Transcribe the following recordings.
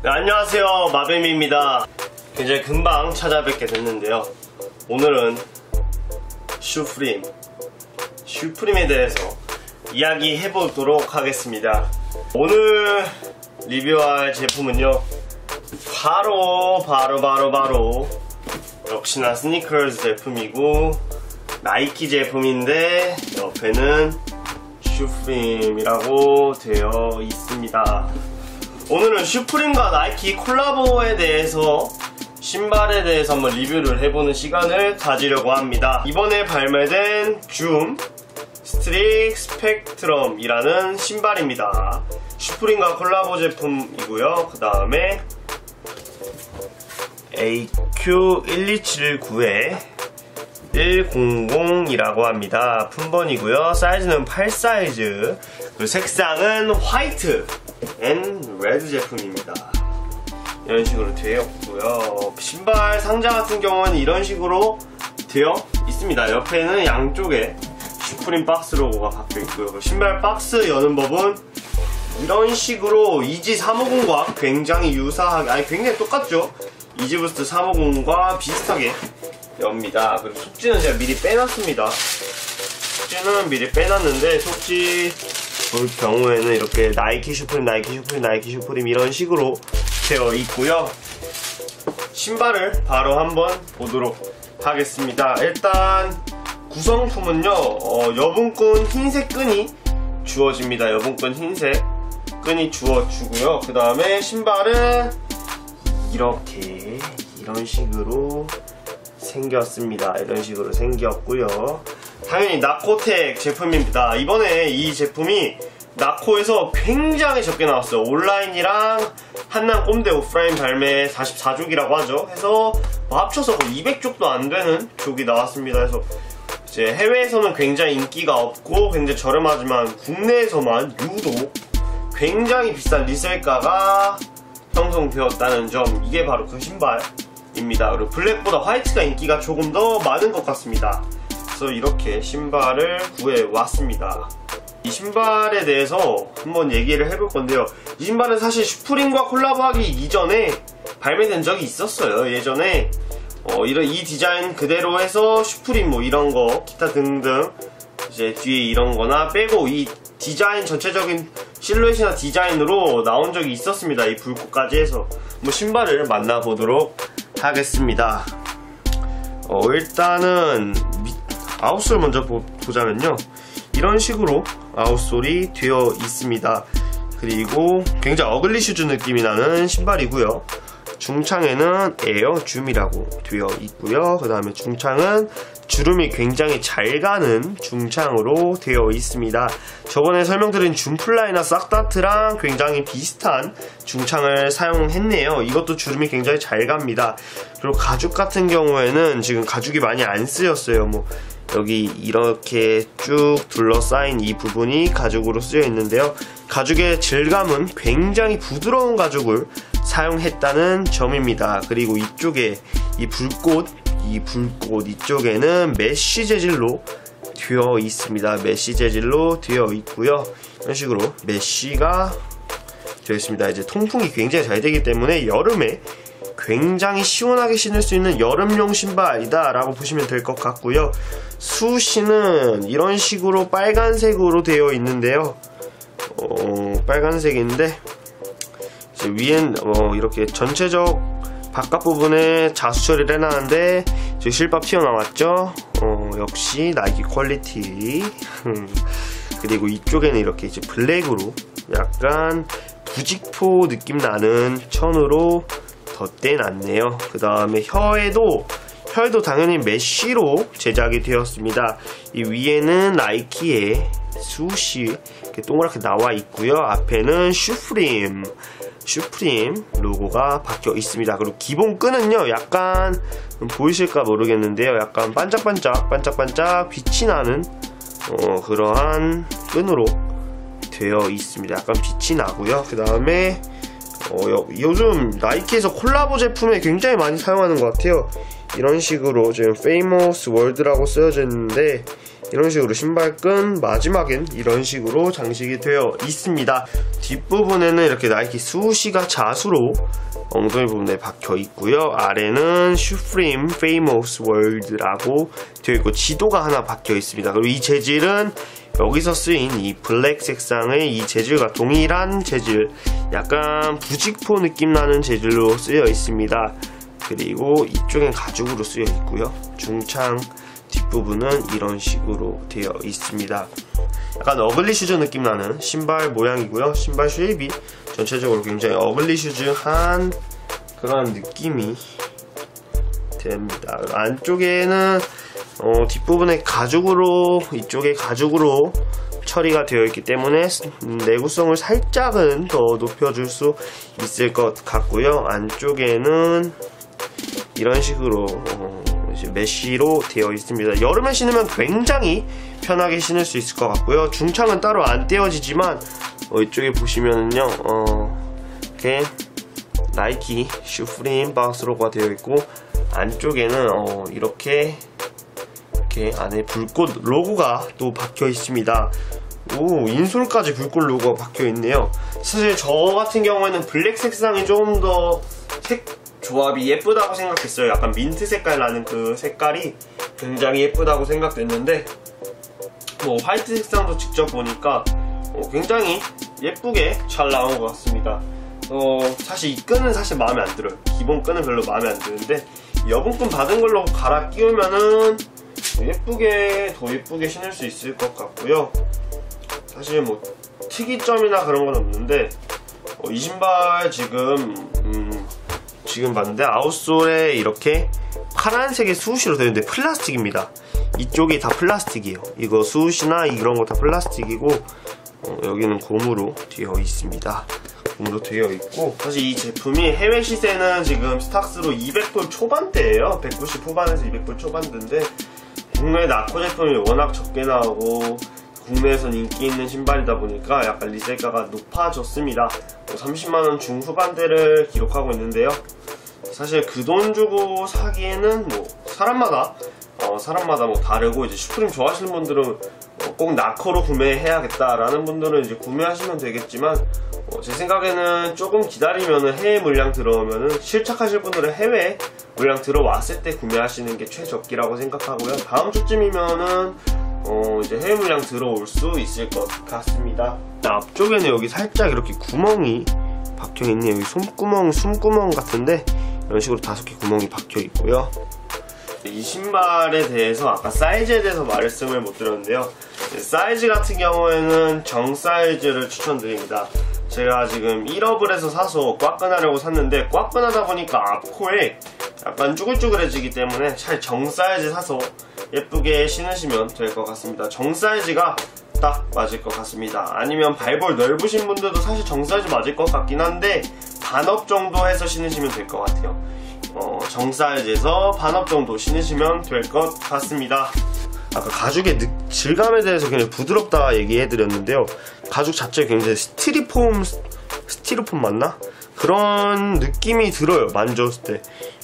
네, 안녕하세요. 마뱀입니다. 굉장히 금방 찾아뵙게 됐는데요. 오늘은 슈프림 슈프림에 대해서 이야기해 보도록 하겠습니다. 오늘 리뷰할 제품은요. 바로 바로 바로 바로 역시나 스니커즈 제품이고 나이키 제품인데 옆에는 슈프림이라고 되어 있습니다 오늘은 슈프림과 나이키 콜라보에 대해서 신발에 대해서 한번 리뷰를 해보는 시간을 가지려고 합니다. 이번에 발매된 줌 스트릭 스펙트럼이라는 신발입니다. 슈프림과 콜라보 제품이고요. 그 다음에 AQ12779에 100이라고 합니다. 품번이고요. 사이즈는 8 사이즈. 그리고 색상은 화이트 앤 레드 제품입니다. 이런 식으로 되어 있고요. 신발 상자 같은 경우는 이런 식으로 되어 있습니다. 옆에는 양쪽에 슈프림 박스 로고가 박혀 있고요. 신발 박스 여는 법은 이런 식으로 이지 350과 굉장히 유사하게, 아니 굉장히 똑같죠? 이지부스트 350과 비슷하게 엽니다. 그리고 속지는 제가 미리 빼놨습니다. 속지는 미리 빼놨는데 속지 볼 경우에는 이렇게 나이키 슈프림, 나이키 슈프림, 나이키 슈프림 이런 식으로 되어 있고요. 신발을 바로 한번 보도록 하겠습니다. 일단 구성품은요, 어, 여분끈 흰색 끈이 주어집니다. 여분끈 흰색 끈이 주어주고요. 그 다음에 신발은 이렇게 이런 식으로 생겼습니다. 이런 식으로 생겼고요. 당연히 나코텍 제품입니다. 이번에 이 제품이 나코에서 굉장히 적게 나왔어요. 온라인이랑 한남 꼼대 오프라인 발매 44족이라고 하죠. 해서 뭐 합쳐서 거의 200족도 안 되는 족이 나왔습니다. 그래서 이제 해외에서는 굉장히 인기가 없고 굉장히 저렴하지만 국내에서만 유독 굉장히 비싼 리셀가가 형성되었다는 점 이게 바로 그 신발입니다. 그리고 블랙보다 화이트가 인기가 조금 더 많은 것 같습니다. 그래서 이렇게 신발을 구해왔습니다. 이 신발에 대해서 한번 얘기를 해볼 건데요. 이 신발은 사실 슈프림과 콜라보하기 이전에 발매된 적이 있었어요. 예전에 어, 이런 이 디자인 그대로 해서 슈프림 뭐 이런 거 기타 등등 이제 뒤에 이런 거나 빼고 이 디자인 전체적인 실루엣이나 디자인으로 나온 적이 있었습니다. 이 불꽃까지 해서 뭐 신발을 만나보도록 하겠습니다. 어, 일단은 아웃솔 먼저 보, 보자면요. 이런 식으로 아웃솔이 되어 있습니다. 그리고 굉장히 어글리 슈즈 느낌이 나는 신발이고요. 중창에는 에어 줌이라고 되어 있고요. 그 다음에 중창은 주름이 굉장히 잘 가는 중창으로 되어 있습니다. 저번에 설명드린 줌플라이나 싹다트랑 굉장히 비슷한 중창을 사용했네요. 이것도 주름이 굉장히 잘 갑니다. 그리고 가죽 같은 경우에는 지금 가죽이 많이 안 쓰였어요. 뭐 여기 이렇게 쭉 둘러싸인 이 부분이 가죽으로 쓰여 있는데요. 가죽의 질감은 굉장히 부드러운 가죽을 사용했다는 점입니다. 그리고 이쪽에 이 불꽃, 이 불꽃 이쪽에는 메쉬 재질로 되어 있습니다. 메쉬 재질로 되어 있고요. 이런 식으로 메쉬가 되어 있습니다. 이제 통풍이 굉장히 잘 되기 때문에 여름에 굉장히 시원하게 신을 수 있는 여름용 신발이다 라고 보시면 될 것 같고요 수시는 이런 식으로 빨간색으로 되어 있는데요 어, 빨간색인데 위엔 어, 이렇게 전체적 바깥 부분에 자수 처리를 해놨는데 저 실밥 튀어나왔죠 어, 역시 나이키 퀄리티 그리고 이쪽에는 이렇게 이제 블랙으로 약간 부직포 느낌 나는 천으로 덧대놨네요. 그 다음에 혀에도 혀에도 당연히 메쉬로 제작이 되었습니다. 이 위에는 나이키의 수시 이렇게 동그랗게 나와 있고요. 앞에는 슈프림 슈프림 로고가 박혀 있습니다. 그리고 기본 끈은요, 약간 보이실까 모르겠는데요. 약간 반짝반짝, 반짝반짝 빛이 나는 어, 그러한 끈으로 되어 있습니다. 약간 빛이 나고요. 그 다음에 어, 요즘 나이키에서 콜라보 제품에 굉장히 많이 사용하는 것 같아요. 이런 식으로 지금 Famous World라고 쓰여져 있는데 이런 식으로 신발끈 마지막엔 이런 식으로 장식이 되어 있습니다. 뒷부분에는 이렇게 나이키 수시가 자수로 엉덩이 부분에 박혀 있고요. 아래는 슈프림 페이머스 월드라고 되어 있고 지도가 하나 박혀 있습니다. 그리고 이 재질은 여기서 쓰인 이 블랙 색상의 이 재질과 동일한 재질 약간 부직포 느낌 나는 재질로 쓰여 있습니다. 그리고 이쪽엔 가죽으로 쓰여 있고요. 중창 뒷부분은 이런 식으로 되어 있습니다. 약간 어글리 슈즈 느낌 나는 신발 모양이고요. 신발 쉐입이 전체적으로 굉장히 어글리 슈즈한 그런 느낌이 됩니다. 안쪽에는 어, 뒷부분에 가죽으로 이쪽에 가죽으로 처리가 되어 있기 때문에 내구성을 살짝은 더 높여줄 수 있을 것 같고요. 안쪽에는 이런 식으로 어, 메쉬로 되어 있습니다. 여름에 신으면 굉장히 편하게 신을 수 있을 것 같고요. 중창은 따로 안 떼어지지만 어, 이쪽에 보시면은요, 어, 이렇게 나이키 슈프림 박스로가 되어 있고 안쪽에는 어, 이렇게 이렇게 안에 불꽃 로고가 또 박혀 있습니다. 오 인솔까지 불꽃 로고가 박혀 있네요. 사실 저 같은 경우에는 블랙 색상이 조금 더 색 조합이 예쁘다고 생각했어요. 약간 민트 색깔 나는 그 색깔이 굉장히 예쁘다고 생각됐는데 뭐 화이트 색상도 직접 보니까 어, 굉장히 예쁘게 잘 나온 것 같습니다. 어, 사실 이 끈은 사실 마음에 안 들어요. 기본 끈은 별로 마음에 안 드는데 여분끈 받은 걸로 갈아 끼우면은 예쁘게 더 예쁘게 신을 수 있을 것 같고요. 사실 뭐 특이점이나 그런 건 없는데 어, 이 신발 지금 음, 지금 봤는데 아웃솔에 이렇게 파란색의 수우시로 되어 있는데 플라스틱입니다. 이쪽이 다 플라스틱이에요. 이거 수우시나 이런 거 다 플라스틱이고 어, 여기는 고무로 되어 있습니다. 고무로 되어 있고 사실 이 제품이 해외 시세는 지금 스탁스로 200불 초반대예요. 190 후반에서 200불 초반대인데 국내 나코 제품이 워낙 적게 나오고 국내에선 인기 있는 신발이다 보니까 약간 리셀가가 높아졌습니다. 30만원 뭐 중후반대를 기록하고 있는데요. 사실 그 돈 주고 사기에는 뭐 사람마다 어, 사람마다 뭐 다르고 이제 슈프림 좋아하시는 분들은 어, 꼭 나커로 구매해야겠다라는 분들은 이제 구매하시면 되겠지만 어, 제 생각에는 조금 기다리면 해외 물량 들어오면은 실착하실 분들은 해외 물량 들어왔을 때 구매하시는 게 최적기라고 생각하고요. 다음 주쯤이면은 어, 이제 해외 물량 들어올 수 있을 것 같습니다. 앞쪽에는 여기 살짝 이렇게 구멍이 박혀 있네요. 여기 손구멍, 숨구멍 같은데 이런 식으로 다섯 개 구멍이 박혀 있고요. 이 신발에 대해서 아까 사이즈에 대해서 말씀을 못 드렸는데요. 사이즈 같은 경우에는 정 사이즈를 추천드립니다. 제가 지금 1업을 해서 사서 꽉끈하려고 샀는데 꽉끈하다 보니까 앞코에 약간 쭈글쭈글해지기 때문에 잘 정 사이즈 사서 예쁘게 신으시면 될 것 같습니다. 정 사이즈가 딱 맞을 것 같습니다. 아니면 발볼 넓으신 분들도 사실 정 사이즈 맞을 것 같긴 한데 반업 정도 해서 신으시면 될 것 같아요. 어, 정 사이즈에서 반업 정도 신으시면 될 것 같습니다. 아까 가죽의 느, 질감에 대해서 굉장히 부드럽다 얘기해드렸는데요. 가죽 자체가 굉장히 스티리폼, 스티로폼 맞나? 그런 느낌이 들어요. 만졌을 때.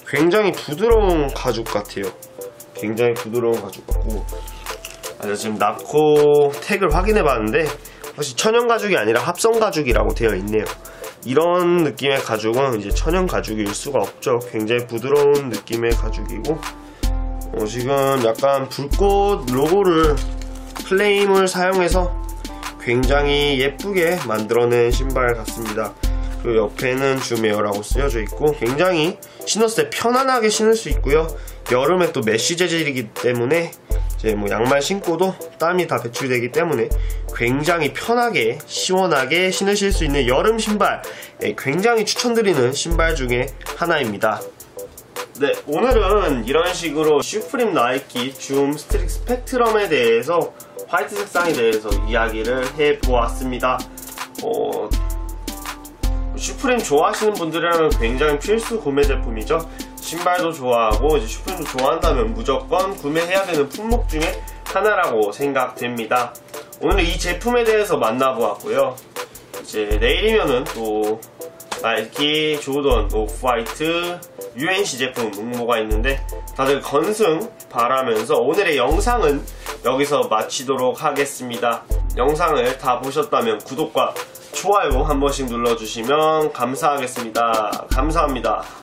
굉장히 부드러운 가죽 같아요. 굉장히 부드러운 가죽 같고. 아, 지금 나코 택을 확인해 봤는데, 사실 천연 가죽이 아니라 합성 가죽이라고 되어 있네요. 이런 느낌의 가죽은 이제 천연 가죽일 수가 없죠. 굉장히 부드러운 느낌의 가죽이고, 어, 지금 약간 불꽃 로고를 플레임을 사용해서 굉장히 예쁘게 만들어낸 신발 같습니다. 그 옆에는 줌에어라고 쓰여져 있고 굉장히 신었을 때 편안하게 신을 수 있고요. 여름에 또 메쉬 재질이기 때문에 이제 뭐 양말 신고도 땀이 다 배출되기 때문에 굉장히 편하게 시원하게 신으실 수 있는 여름 신발 예, 굉장히 추천드리는 신발 중에 하나입니다. 네, 오늘은 이런 식으로 슈프림 나이키 줌 스트릭 스펙트럼에 대해서 화이트 색상에 대해서 이야기를 해보았습니다. 어, 슈프림 좋아하시는 분들이라면 굉장히 필수 구매 제품이죠. 신발도 좋아하고 이제 슈프림도 좋아한다면 무조건 구매해야 되는 품목 중에 하나라고 생각됩니다. 오늘 이 제품에 대해서 만나보았고요. 이제 내일이면은 또 나이키, 조던, 오프화이트, UNC 제품 응모가 있는데 다들 건승 바라면서 오늘의 영상은 여기서 마치도록 하겠습니다. 영상을 다 보셨다면 구독과 좋아요 한 번씩 눌러주시면 감사하겠습니다. 감사합니다.